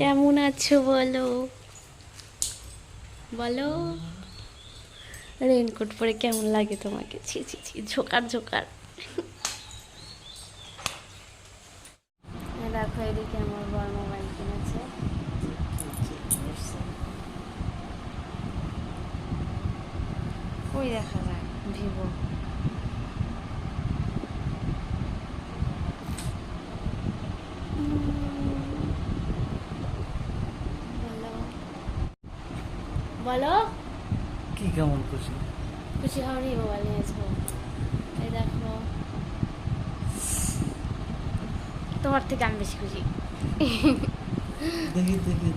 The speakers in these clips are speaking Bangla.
কেমন আছো বলো? বলো। রেনকোট পরে কেমন লাগে তোমাকে? ছি ছি ছি ঝোকার ঝোকার। দেখো এদিকে আমার বড় মোবাইল কিনেছে। ওই দেখা যায় ভিভো। বলো বলো? কি কেমন খুশি? খুশি হওয়ারই মোবাইল নিয়েছো এই দেখো। তোমার থেকে আমি বেশি খুশি। দেখি দেখি।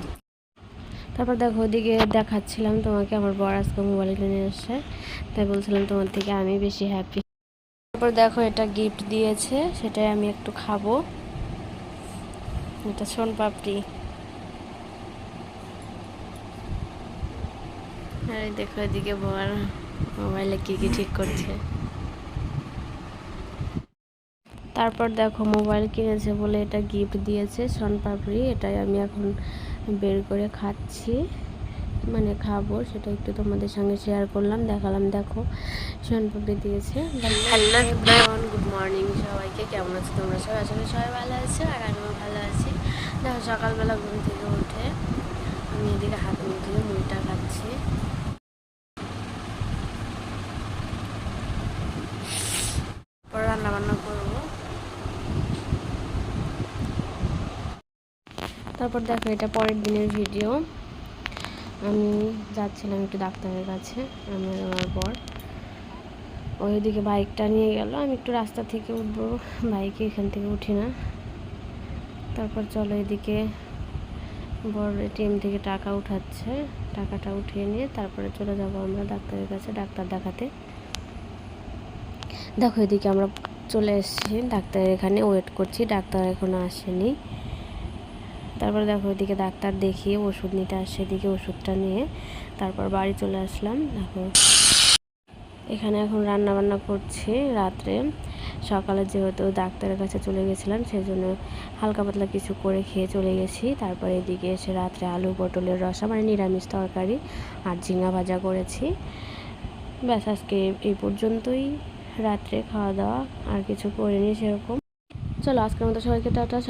তারপর দেখো ওদিকে দেখাচ্ছিলাম তোমাকে আমার বর আজকে মোবাইল কিনে এসে তাই বলছিলাম তোমার থেকে আমি বেশি হ্যাপি তারপর দেখো এটা গিফট দিয়েছে সেটাই আমি একটু খাব। এটা সোন পাপড়ি আর দেখো এদিকে বর মোবাইলে কি কি ঠিক করছে। তারপর দেখো মোবাইল কিনেছে বলে এটা গিফট দিয়েছে, সোন পাপড়ি, এটাই আমি এখন বের করে খাচ্ছি। মানে খাব, সেটা একটু তোমাদের সঙ্গে শেয়ার করলাম, দেখালাম, দেখো। সোন পাপড়ি দিয়েছে। গুড মর্নিং সবাইকে কেমন আছো তোমরা সবাই? আসলে সবাই ভালো আছো আর আমিও ভালো আছি। দেখো সকালবেলা ঘুম থেকে উঠে আমি হাত মুখ ধুয়ে খাচ্ছি পরে রান্না বান্না করব। তারপর দেখো, এটা পরের দিনের ভিডিও আমি যাচ্ছিলাম একটু ডাক্তারের কাছে, আমি আমার বর ওইদিকে বাইকটা নিয়ে গেল, আমি একটু রাস্তা থেকে উঠবো। বাইকে এখান থেকে উঠি না। তারপর চলো এদিকে বড় এটিএম থেকে টাকা উঠাচ্ছে। টাকাটা উঠিয়ে নিয়ে তারপরে চলে যাব আমরা ডাক্তারের কাছে, ডাক্তার দেখাতে। দেখো এদিকে আমরা চলে এসেছি ডাক্তারের এখানে ওয়েট করছি, ডাক্তার এখনও আসেনি। তারপরে দেখো ওইদিকে ডাক্তার দেখিয়ে ওষুধ নিতে আসছে এদিকে ওষুধটা নিয়ে। তারপর বাড়ি চলে আসলাম, দেখো। এখানে এখন রান্না বান্না করছি রাত্রে। সকালে যেহেতু ডাক্তারের কাছে চলে গেছিলাম সেই জন্য হালকা পাতলা কিছু করে খেয়ে চলে গেছি। তারপরে এদিকে এসে রাত্রে আলু, পটলের রসা মানে নিরামিষ তরকারি আর ঝিঙা ভাজা করেছি। ব্যাস, আজকে এই পর্যন্তই। রাত্রে খাওয়া দাওয়া, আর কিছু করিনি সেরকম। চলো, আজকের মতো সবাইকে টাটা।